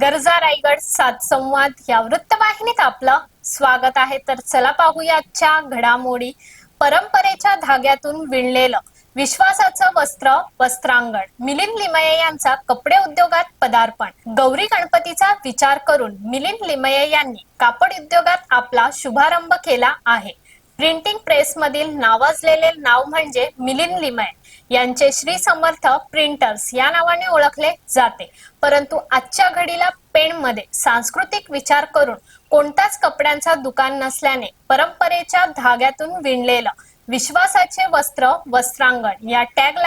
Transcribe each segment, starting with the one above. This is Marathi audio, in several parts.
गरजा रायगड सात संवाद या वृत्तवाहिनीत आपलं स्वागत आहे. तर चला पाहूया आजच्या घडामोडी. परंपरेच्या धाग्यातून विणलेलं विश्वासाचं वस्त्र वस्त्रांगण. मिलिंद लिमये यांचा कपडे उद्योगात पदार्पण. गौरी गणपतीचा विचार करून मिलिंद लिमये यांनी कापड उद्योगात आपला शुभारंभ केला आहे. प्रिंटिंग प्रेसमधील नावाजलेले नाव म्हणजे मिलिंद लिमय यांचे श्री समर्थ प्रिंटर्स या नावाने ओळखले जाते. परंतु आजच्या घडीला पेणमध्ये सांस्कृतिक विचार करून कोणताच कपड्यांचा दुकान नसल्याने परंपरेच्या धाग्यातून विणलेलं विश्वासाचे वस्त्र वस्त्रांगण या टॅग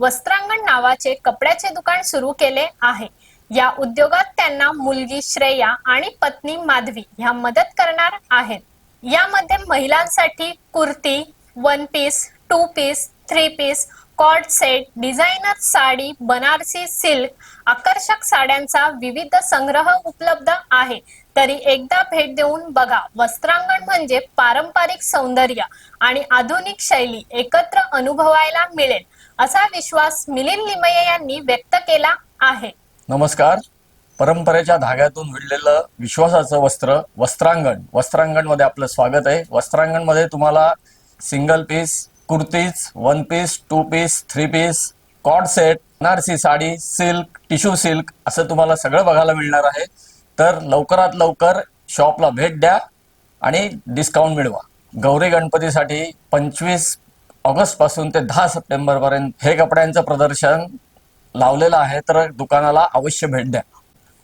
वस्त्रांगण नावाचे कपड्याचे दुकान सुरू केले आहे. या उद्योगात त्यांना मुलगी श्रेया आणि पत्नी माधवी ह्या मदत करणार आहेत. यामध्ये महिलांसाठी kurti one piece two piece three piece cord set designer sari Banarasi silk आकर्षक साड्यांचा विविध संग्रह उपलब्ध आहे. तरी एकदा भेट देऊन बघा. वस्त्रांगण म्हणजे पारंपरिक सौंदर्य आणि आधुनिक शैली एकत्र अनुभवायला मिळेल असा विश्वास मिलिंद लिमये यांनी व्यक्त केला आहे. नमस्कार. परंपरेच्या धाग्यातून विणलेलं विश्वासाचं वस्त्र वस्त्रांगण. वस्त्रांगणमध्ये आपलं स्वागत आहे. वस्त्रांगणमध्ये तुम्हाला single piece kurtis one piece two piece three piece cord set Banarasi sari silk tissue silk असं तुम्हाला सगळं बघायला मिळणार आहे. तर लवकरात लवकर शॉपला भेट द्या आणि डिस्काउंट मिळवा. गौरी गणपतीसाठी पंचवीस ऑगस्टपासून ते दहा सप्टेंबर पर्यंत हे कपड्यांचं प्रदर्शन लावलेलं आहे. तर दुकानाला अवश्य भेट द्या.